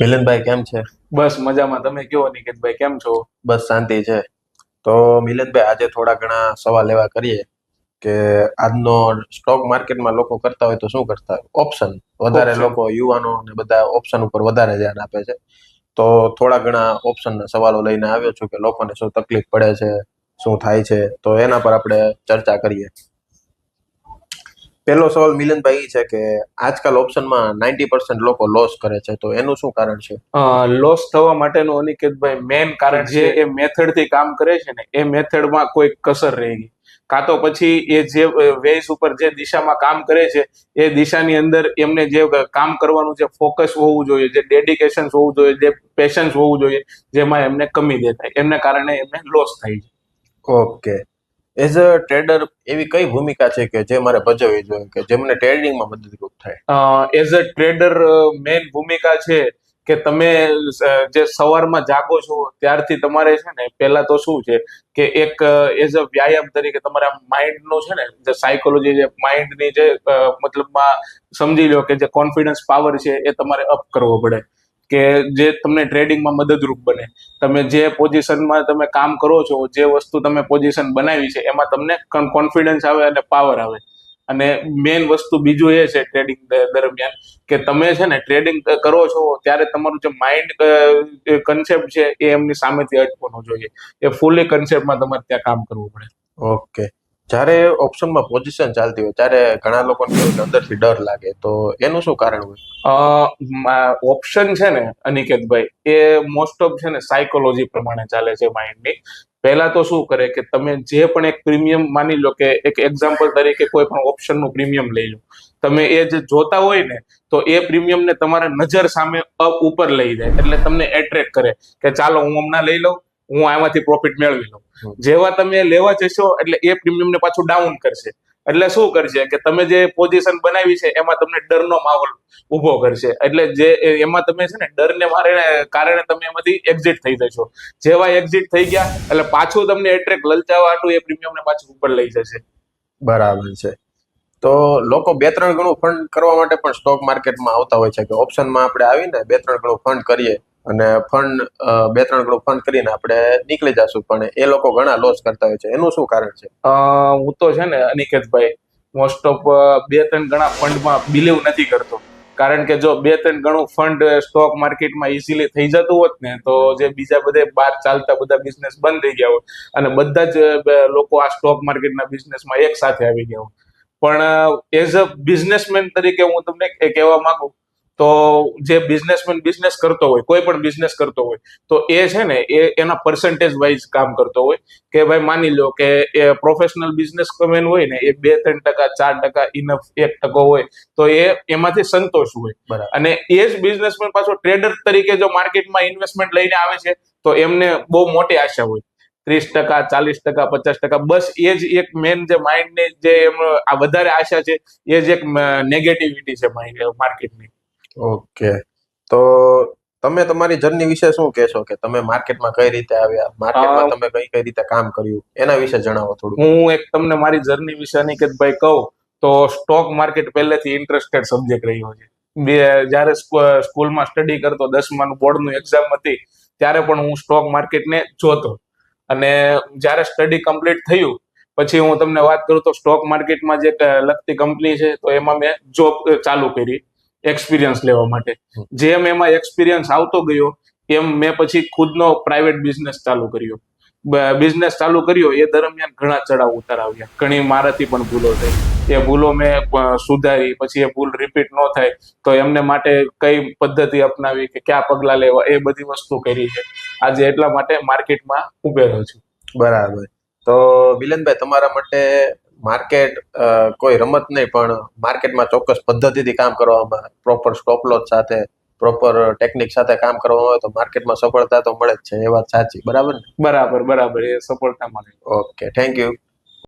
મિલનભાઈ કેમ છે? બસ મજામાં. તમે કયો નિકેતભાઈ કેમ છો? બસ શાંતિ છે. તો મિલનભાઈ આજે થોડા ઘણા સવાલ એવા કરીએ કે આજનો સ્ટોક માર્કેટમાં લોકો કરતા હોય તો શું કરતા હોય? ઓપ્શન વધારે લોકો યુવાનો ને બધા ઓપ્શન ઉપર વધારે ધ્યાન આપે છે. તો થોડા ઘણા ઓપ્શનના સવાલો લઈને આવ્યો છું કે લોકોને શું તકલીફ પડે છે શું થાય છે? તો એના પર આપણે ચર્ચા કરીએ. પહેલો સવાલ મિલનભાઈ છે કે આજકાલ ઓપ્શનમાં નાઇન્ટી પર્સન્ટ લોકો લોસ કરે છે. તો એનું શું કારણ છે? લોસ થવા માટેનું અનિકેતભાઈ મેન કારણ જે એ મેથડથી કામ કરે છે ને એ મેથડમાં કોઈ કસર રહી ગઈ કાં તો પછી એ જે વેસ ઉપર જે દિશામાં કામ કરે છે એ દિશાની અંદર એમને જે કામ કરવાનું જે ફોકસ હોવું જોઈએ જે ડેડિકેશન હોવું જોઈએ જે પેશન્સ હોવું જોઈએ જેમાં એમને કમી દેખાય. એમને કારણે એમને લોસ થાય છે. ઓકે એઝ અ ટ્રેડર એવી કઈ ભૂમિકા છે કે જે મારે ભજવવી જોઈએ, કે જેમને ટ્રેડિંગમાં મદદરૂપ થાય? એઝ અ ટ્રેડર મેઇન ભૂમિકા છે કે તમે જે સવારમાં જાગો છો, ત્યારથી તમારે છે ને, પહેલા તો શું છે કે એક એઝ અ વ્યાયામ તરીકે તમારા માઇન્ડનો છે ને, જે સાયકોલોજી જે માઇન્ડની જે મતલબમાં સમજી લો કે જે કોન્ફિડન્સ પાવર છે એ તમારે અપ કરવો પડે. કે જે તમને ટ્રેડિંગમાં મદદરૂપ બને. તમે જે પોઝિશનમાં તમે કામ કરો છો, જે વસ્તુ તમે પોઝિશન બનાવી છે, એમાં તમને કોન્ફિડન્સ આવે અને પાવર આવે. અને મેઇન વસ્તુ બીજું એ છે ટ્રેડિંગ દરમિયાન કે તમે છે ને ટ્રેડિંગ કરો છો, ત્યારે તમારું જે માઇન્ડ કન્સેપ્ટ છે એ એમની સામેથી અટકવાનો જોઈએ. એ ફૂલી કન્સેપ્ટમાં તમારે ત્યાં કામ કરવું પડે. ઓકે જ્યારે ઓપ્શનમાં પોઝિશન ચાલતી હોય, ત્યારે ઘણા લોકોને અંદરથી ડર લાગે. તો એનું શું કારણ હોય? ઓપ્શન છે ને, અનિકેતભાઈ, એ મોસ્ટ ઓફ છે ને સાયકોલોજી પ્રમાણે ચાલે છે માઇન્ડની પહેલા તો શું કરે કે તમે જે પણ એક પ્રીમિયમ માની લો કે એક એક્ઝામ્પલ તરીકે કોઈ પણ ઓપ્શનનું પ્રીમિયમ લઈ લો. તમે એ જે જોતા હોય ને, તો એ પ્રીમિયમને તમારા નજર સામે અપ ઉપર લઈ જાય. એટલે તમને એટ્રેક્ટ કરે કે ચાલો હું હમણાં લઈ લઉં હું આમાંથી પ્રોફિટ મેળવી લઉં. જેવા તમે લેવા જશો એટલે એ પ્રીમિયમને પાછું ડાઉન કરશે. એટલે શું કરશે કે તમે જે પોઝિશન બનાવી છે એમાં તમને ડરનો માહોલ ઊભો કરશે. એટલે જે એમાં તમે છે ને ડરને મારે કારણે તમે એમાંથી એક્ઝિટ થઈ જશો. જેવા એક્ઝિટ થઈ ગયા એટલે પાછું તમને એટ્રેક્ટ લલચાવા હાટું એ પ્રીમિયમને પાછું ઉપર લઈ જશે. બરાબર છે. તો લોકો બે ત્રણ ગણું ફંડ કરવા માટે પણ સ્ટોક માર્કેટમાં આવતા હોય છે કે ઓપ્શનમાં આપણે આવીને બે ત્રણ ગણું ફંડ કરીએ. અને ફંડ બે ત્રણ ગણું ફંડ કરીને આપણે નીકળી જશું. પણ એ લોકો ઘણા લોસ કરતા હોય છે. એનું શું કારણ છે? હું તો છે ને, અનિકેતભાઈ મોસ્ટ ઓફ બે ત્રણ ગણા ફંડમાં બિલીવ નથી કરતો. કારણ કે જો બે ત્રણ ગણું ફંડ સ્ટોક માર્કેટમાં ઇઝીલી થઈ જતું હોત ને, તો જે બીજા બધે બહાર ચાલતા બધા બિઝનેસ બંધ થઈ ગયા હોત. અને બધા જ લોકો આ સ્ટોક માર્કેટના બિઝનેસમાં એક સાથે આવી ગયા હોત. પણ એઝ અ બિઝનેસમેન તરીકે હું તમને કહેવા માંગુ તો જે બિઝનેસમેન બિઝનેસ કરતો હોય કોઈ પણ બિઝનેસ કરતો હોય તો એ છે ને એ એના પર્સન્ટેજ વાઇઝ કામ કરતો હોય. કે ભાઈ માની લો કે એ પ્રોફેશનલ બિઝનેસમેન હોય ને એ બે ત્રણ ટકા ચાર ટકા ઇનફ એક ટકો હોય તો એ એમાંથી સંતોષ હોય. બરાબર. અને એ જ બિઝનેસમેન પાછો ટ્રેડર તરીકે જો માર્કેટમાં ઇન્વેસ્ટમેન્ટ લઈને આવે છે તો એમને બહુ મોટી આશા હોય. ત્રીસ ટકા ચાલીસ ટકા પચાસ ટકા બસ એ જ એક મેન જે માઇન્ડની જે એમ આ વધારે આશા છે એ જ એક નેગેટિવિટી છે માઇન્ડ માર્કેટની ઓકે. તો તમે તમારી જર્ની વિશે શું કહેશો કે તમે માર્કેટમાં કઈ રીતે આવ્યા? માર્કેટમાં તમે કઈ કઈ રીતે કામ કર્યું? એના વિશે જણાવો થોડું હું એક તમને મારી જર્ની વિશે અનિકેતભાઈ કહું તો સ્ટોક માર્કેટ પહેલેથી ઇન્ટરેસ્ટેડ સબ્જેક્ટ રહ્યો છે. બે જ્યારે સ્કૂલમાં સ્ટડી કરતો દસમાનું બોર્ડનું એક્ઝામ હતી ત્યારે પણ હું સ્ટોક માર્કેટને જોતો. અને જ્યારે સ્ટડી કમ્પ્લીટ થયું પછી હું તમને વાત કરું તો સ્ટોક માર્કેટમાં જે લગતી કંપની છે તો એમાં મેં જોબ ચાલુ કરી. એક્સપિરિયન્સ લેવા માટે. જેમ એમાં એક્સપિરિયન્સ આવતો ગયો, એમ મેં પછી ખુદનો પ્રાઇવેટ બિઝનેસ ચાલુ કર્યો. બિઝનેસ ચાલુ કર્યો, એ દરમિયાન ઘણા ચડાવ ઉતાર આવ્યા ઘણી મારાથી પણ ભૂલો થઈ. એ ભૂલો મેં સુધારી. પછી એ ભૂલ રિપીટ ન થાય, તો એમને માટે કઈ પદ્ધતિ અપનાવી કે કયા પગલા લેવા, એ બધી વસ્તુ કરી છે. આજે એટલા માટે માર્કેટમાં ઉભેલો છું. બરાબર. તો બિલનભાઈ તમારા માટે માર્કેટ કોઈ રમત નહીં પણ માર્કેટમાં ચોક્કસ પદ્ધતિથી કામ કરવામાં પ્રોપર સ્ટોપ લોસ સાથે પ્રોપર ટેકનિક સાથે કામ કરવામાં આવે તો માર્કેટમાં સફળતા તો મળે જ છે એ વાત સાચી. બરાબર ને? બરાબર બરાબર. એ સફળતા મળે. Okay thank you